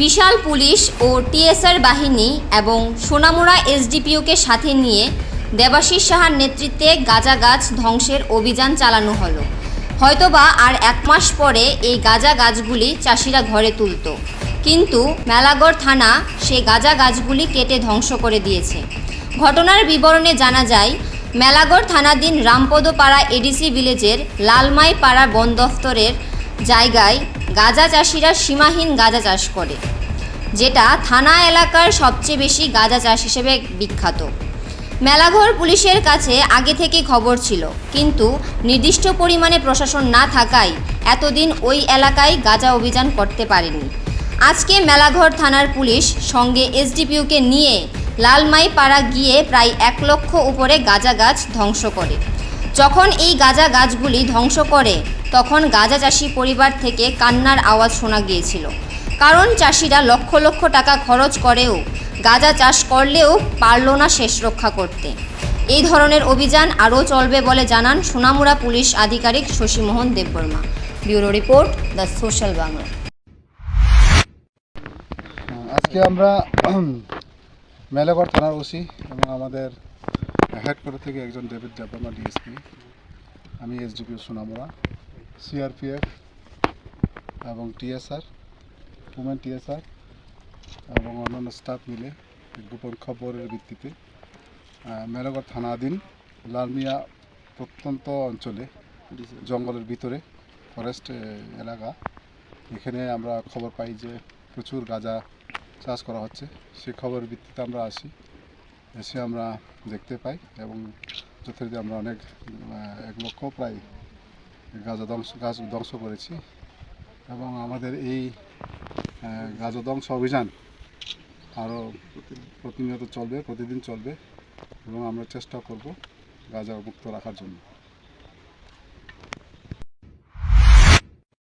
বিশাল police ও TSR বাহিনী এবং সোনামুড়া এসডিপিওকে সাথে নিয়ে দেবাশিস সাহার নেতৃত্বে গাঁজা গাছ ধ্বংসের অভিযান চালানো হলো। হয়তোবা আর এক মাস পরে এই গাঁজা গাছগুলি চাষিরা ঘরে তুলত। কিন্তু মেলাগড় থানা সে গাঁজা গাছগুলি কেটে ধ্বংস করে দিয়েছে। ঘটনার বিবরণে জানা যায়, মেলাগড় থানাধীন রামপদপাড়া এডিসি ভিলেজের লালমাই পাড়া বন দফতরের জায়গায় গাঁজা চাষিরা সীমাহীন গাঁজা চাষ করে, যেটা থানা এলাকার সবচেয়ে বেশি গাঁজা চাষ হিসেবে বিখ্যাত। মেলাঘর পুলিশের কাছে আগে থেকে খবর ছিল, কিন্তু নির্দিষ্ট পরিমাণে প্রশাসন না থাকায় এতদিন ওই এলাকায় গাঁজা অভিযান করতে পারেনি। আজকে মেলাঘর থানার পুলিশ সঙ্গে এসডিপিউকে নিয়ে লালমাই পাড়া গিয়ে প্রায় এক লক্ষ উপরে গাঁজা গাছ ধ্বংস করে। যখন এই গাঁজা গাছগুলি ধ্বংস করে, তখন গাঁজা চাষি পরিবার থেকে কান্নার আওয়াজ শোনা গিয়েছিল। কারণ চাষিরা লক্ষ লক্ষ টাকা খরচ করেও গাঁজা চাষ করলেও পারল না শেষ রক্ষা করতে। এই ধরনের অভিযান আরও চলবে বলে জানান সোনামুড়া পুলিশ আধিকারিক Shashimohan Debbarma. Bureau report, the social Bangla. আজকে আমরা মেলাগড় থানার ওসি এবং আমাদের হেডকোয়ার্টার থেকে একজন ডেভিড জাপামা ডিএসপি। আমি এসডিপি সোনামুড়া, সিআরপিএফ এবং টিএসআর, উমেন টিএসআর এবং অন্যান্য স্টাফ মিলে গোপন খবরের ভিত্তিতে মেলাগড় থানাধীন লালমিয়া প্রত্যন্ত অঞ্চলে, জঙ্গলের ভিতরে, ফরেস্ট এলাকা। এখানে আমরা খবর পাই যে প্রচুর গাঁজা চাষ করা হচ্ছে। সে খবরের ভিত্তিতে আমরা আসি। এসে আমরা দেখতে পাই এবং যথারীতি আমরা অনেক এক লক্ষ প্রায় গাজা ধ্বংস, গাছ ধ্বংস করেছি এবং আমাদের এই গাজা ধ্বংস অভিযান আরও প্রতিনিয়ত চলবে, প্রতিদিন চলবে এবং আমরা চেষ্টা করব গাজা মুক্ত রাখার জন্য।